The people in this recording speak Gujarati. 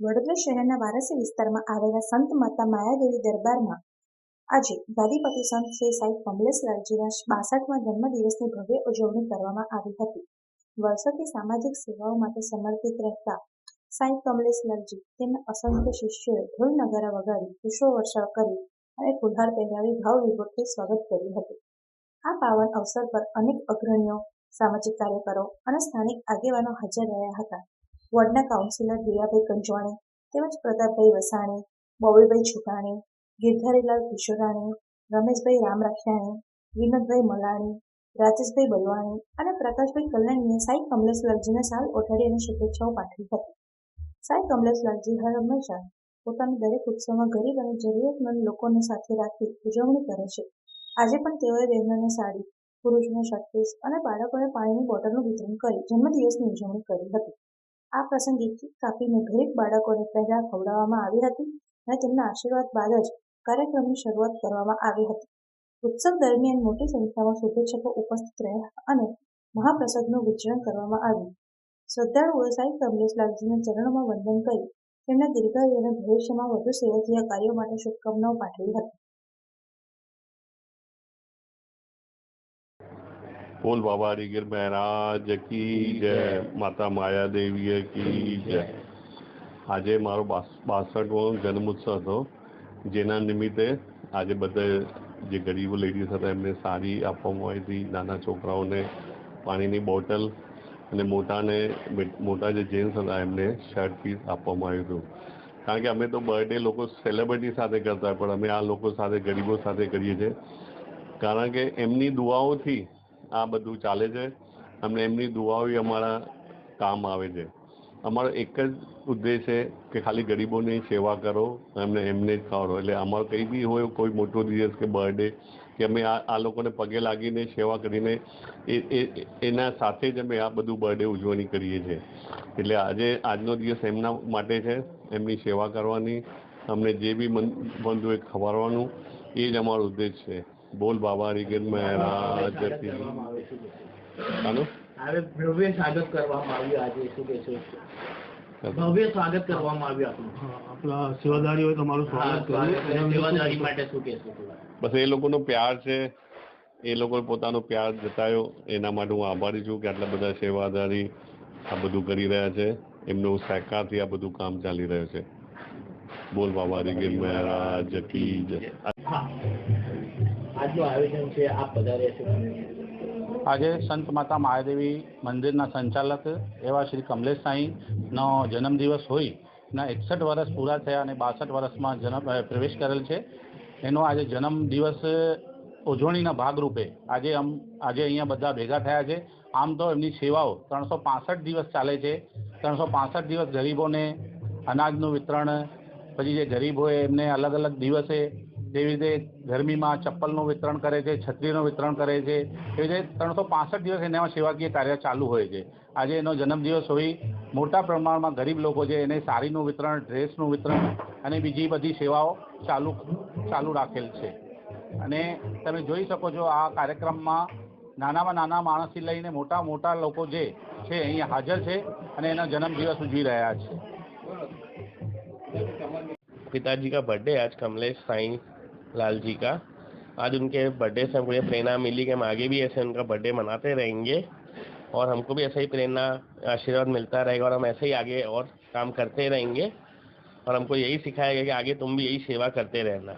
વડોદરા શહેરના વારાસી વિસ્તારમાં આવેલા સંત માતા માયાદેવી દરબારમાં આજે ગાદીપતિ સંત શ્રી સાઈ કમલેશલાલજીના બાસઠમાં જન્મદિવસની ભવ્ય ઉજવણી કરવામાં આવી હતી. વર્ષોથી સામાજિક સેવાઓ માટે સમર્પિત રહેતા સાઈ કમલેશલાલજી તેમના અસંખ્ય શિષ્યોએ ઢોલ નગારા વગાડી પુષ્પો વર્ષા કરી અને ફુલહાર પહેરાવી ભાવ વિભૂતિથી સ્વાગત કર્યું હતું. આ પાવન અવસર પર અનેક અગ્રણીઓ, સામાજિક કાર્યકરો અને સ્થાનિક આગેવાનો હાજર રહ્યા હતા. વોર્ડના કાઉન્સિલર હીરાભાઈ કંજવાણી તેમજ પ્રતાપભાઈ વસાણી બોબીભાઈ છુકાણી ગિરધારીલાલ કિશોરાણી, રમેશભાઈ રામરાખિયાણી, વિનોદભાઈ મલાણી, રાજેશભાઈ બલવાણી અને પ્રકાશભાઈ કલ્યાણીએ સાઈ કમલેશલાલજીને સાલ ઓઢાડી અને શુભેચ્છાઓ પાઠવી હતી. સાઈ કમલેશલાલજી હર હંમેશા પોતાના દરેક ઉત્સવમાં ગરીબ અને જરૂરિયાતમંદ લોકોને સાથે રાખી ઉજવણી કરે છે. આજે પણ તેઓએ બહેનોને સાડી, પુરુષને શર્ટ અને બાળકોને પાણીની બોટલનું વિતરણ કરી જન્મદિવસની ઉજવણી કરી હતી. આ પ્રસંગે કેક કાપીને ગરીબ બાળકોને પહેલા ખવડાવવામાં આવી હતી અને તેમના આશીર્વાદ બાદ જ કાર્યક્રમની શરૂઆત કરવામાં આવી હતી. ઉત્સવ દરમિયાન મોટી સંખ્યામાં શુભેચ્છકો ઉપસ્થિત રહ્યા અને મહાપ્રસાદનું વિતરણ કરવામાં આવ્યું. શ્રદ્ધાળુઓએ સાઈ કમલેશલાલજીના ચરણોમાં વંદન કરી તેમના દીર્ઘાયુ અને ભવિષ્યમાં વધુ સેવાકીય કાર્યો માટે શુભકામનાઓ પાઠવી હતી. બોલ બાબા ગીર મહારાજ કી જય માતા માયા દેવી કી જય આજે મારો બાસઠમો જન્મોત્સવ હતો જેના નિમિત્તે આજે બધે જે ગરીબો લેડીઝ હતા એમને સાડી આપવામાં આવી હતી નાના છોકરાઓને પાણીની બોટલ અને મોટાને મોટા જે જેન્ટ્સ હતા એમને શર્ટ પીસ આપવામાં આવ્યું હતું. કારણ કે અમે તો બર્થડે લોકો સેલિબ્રિટી સાથે કરતા પણ અમે આ લોકો સાથે ગરીબો સાથે કરીએ છીએ. કારણ કે એમની દુઆઓથી આ બધું ચાલે છે. અને એમની દુઆઓ અમારા કામ આવે છે. અમારો એક જ ઉદ્દેશ છે કે ખાલી ગરીબોની સેવા કરો એમને એમને જ ખવડો. એટલે અમારો કંઈ બી હોય, કોઈ મોટો દિવસ કે બર્થડે, કે અમે આ આ લોકોને પગે લાગીને સેવા કરીને એ એના સાથે જ અમે આ બધું બર્થડે ઉજવણી કરીએ છીએ. એટલે આજે, આજનો દિવસ એમના માટે છે, એમની સેવા કરવાની. અમને જે બી મન બનતું હોય ખવડાવવાનું, એ જ અમારો ઉદ્દેશ છે. બોલ બાબા રીગન મહારાજ હાલો. ભવ્ય સ્વાગત કરવામાં આવ્યું આજે શું કે છે? ભવ્ય સ્વાગત કરવામાં આવ્યું આપણું. હા, આપણા સેવાદારીઓએ તમારું સ્વાગત કર્યું. સેવાદારી માટે શું કહેશો બસ એ લોકોનો પ્યાર છે. એ લોકોએ પોતાનો પ્યાર જતાયો. એના માટે હું આભારી છું કે આટલા બધા સેવાદારી આ બધું કરી રહ્યા છે. એમનો સહકારથી આ બધું કામ ચાલી રહ્યું છે. બોલ બાબા રીગન મહારાજ કી જય હા. આજનું આયોજન છે, આપ આજે સંત માતા મહાદેવી મંદિરના સંચાલક એવા શ્રી કમલેશ સાંઈનો જન્મદિવસ હોય ના એકસઠ વર્ષ પૂરા થયા અને બાસઠ વર્ષમાં જન્મ પ્રવેશ કરેલ છે. એનો આજે જન્મદિવસ ઉજવણીના ભાગરૂપે આજે આમ, આજે અહીંયા બધા ભેગા થયા છે. આમ તો એમની સેવાઓ ત્રણસો પાસઠ દિવસ ચાલે છે. ત્રણસો પાસઠ દિવસ ગરીબોને અનાજનું વિતરણ, પછી જે ગરીબ હોય એમને અલગ અલગ દિવસે જેવી રીતે ગરમીમાં ચપ્પલનું વિતરણ કરે છે છત્રીનું વિતરણ કરે છે એવી રીતે ત્રણસો પાસઠ દિવસ એનામાં સેવાકીય કાર્ય ચાલુ હોય છે આજે એનો જન્મદિવસ હોય મોટા પ્રમાણમાં ગરીબ લોકો છે એને સાડીનું વિતરણ ડ્રેસનું વિતરણ અને બીજી બધી સેવાઓ ચાલુ ચાલુ રાખેલ છે અને તમે જોઈ શકો છો આ કાર્યક્રમમાં નાનામાં નાના માણસથી લઈને મોટા મોટા લોકો જે છે અહીંયા હાજર છે અને એનો જન્મદિવસ ઉજવી રહ્યા છે पिताजी का बर्थडे आज कमलेश साईं लाल जी का। आज उनके बर्थडे से हमको ये प्रेरणा मिली कि हम आगे भी ऐसे उनका बर्थडे मनाते रहेंगे और हमको भी ऐसे ही प्रेरणा, आशीर्वाद मिलता रहेगा और हम ऐसे ही आगे और काम करते रहेंगे। और हमको यही सिखाया गया कि आगे तुम भी यही सेवा करते रहना।